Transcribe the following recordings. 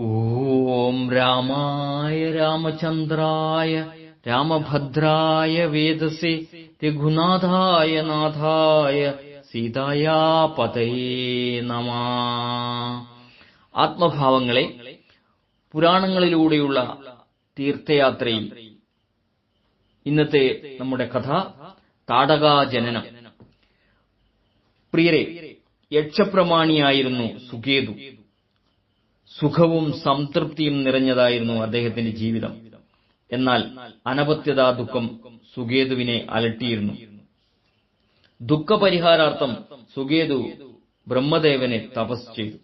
ഓം രാമായ രാമചന്ദ്രായ രാമഭദ്രായ വേദസി രഘുനാഥായ നാഥായ സീതായാ പതയേ നമ. ആത്മഭാവങ്ങളെ പുരാണങ്ങളിലൂടെയുള്ള തീർത്ഥയാത്രയിൽ ഇന്നത്തെ നമ്മുടെ കഥ താടകാജനനം. പ്രിയരെ യക്ഷപ്രമാണിയായിരുന്നു സുകേതു. സുഖവും സംതൃപ്തിയും നിറഞ്ഞതായിരുന്നു അദ്ദേഹത്തിന്റെ ജീവിതം. എന്നാൽ അനപത്യതാ ദുഃഖം സുഗേതുവിനെ അലട്ടിയിരുന്നു. ദുഃഖപരിഹാരാർത്ഥം സുഗേതു ബ്രഹ്മദേവനെ തപസ് ചെയ്തു.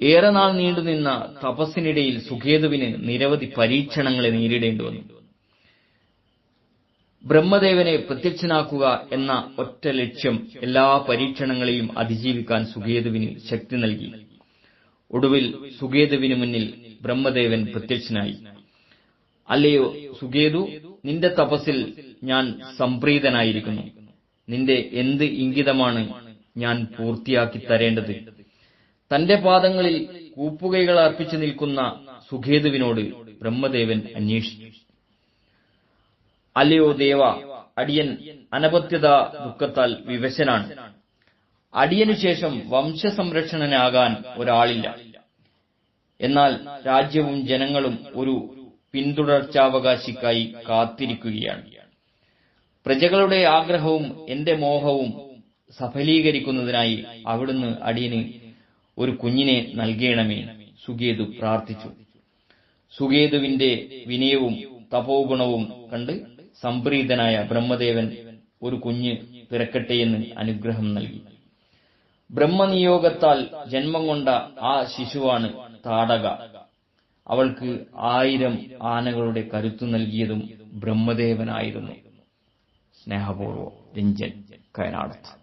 ഏറെ നാൾ നീണ്ടുനിന്ന തപസ്സിനിടയിൽ സുഖേതുവിന് നിരവധി പരീക്ഷണങ്ങളെ നേരിടേണ്ടി വന്നു. ബ്രഹ്മദേവനെ പ്രത്യക്ഷനാക്കുക എന്ന ഒറ്റ ലക്ഷ്യം എല്ലാ പരീക്ഷണങ്ങളെയും അതിജീവിക്കാൻ സുഖേതുവിന് ശക്തി നൽകി. ഒടുവിൽ സുഗേതുവിന് മുന്നിൽ ബ്രഹ്മദേവൻ പ്രത്യക്ഷനായി. അല്ലയോ സുഗേതു നിന്റെ തപസ്സിൽ ഞാൻ സംപ്രീതനായിരിക്കുന്നു. നിന്റെ എന്ത് ഇംഗിതമാണ് ഞാൻ പൂർത്തിയാക്കി തരേണ്ടത്? തന്റെ പാദങ്ങളിൽ കൂപ്പുകൈകൾ അർപ്പിച്ചു നിൽക്കുന്ന സുഖേതുവിനോട് ബ്രഹ്മദേവൻ അന്വേഷിച്ചു. അല്ലയോ ദേവ അടിയൻ അനപത്യത ദുഃഖത്താൽ വിവശനാണ്. അടിയനു ശേഷം വംശസംരക്ഷണനാകാൻ ഒരാളില്ല. എന്നാൽ രാജ്യവും ജനങ്ങളും ഒരു പിന്തുടർച്ചാവകാശിക്കായി കാത്തിരിക്കുകയാണ്. പ്രജകളുടെ ആഗ്രഹവും എന്റെ മോഹവും സഫലീകരിക്കുന്നതിനായി അവിടുന്ന് അടിയന് ഒരു കുഞ്ഞിനെ നൽകണമേ സുഗേതു പ്രാർത്ഥിച്ചു. സുഗേതുവിന്റെ വിനയവും തപോഗുണവും കണ്ട് സംപ്രീതനായ ബ്രഹ്മദേവൻ ഒരു കുഞ്ഞ് പിറക്കട്ടെയെന്ന് അനുഗ്രഹം നൽകി. ബ്രഹ്മനിയോഗത്താൽ ജന്മം കൊണ്ട ആ ശിശുവാണ് താടക. അവൾക്ക് ആയിരം ആനകളുടെ കരുത്തു നൽകിയതും ബ്രഹ്മദേവനായിരുന്നു. സ്നേഹപൂർവം രഞ്ജൻ കയനാടത്ത്.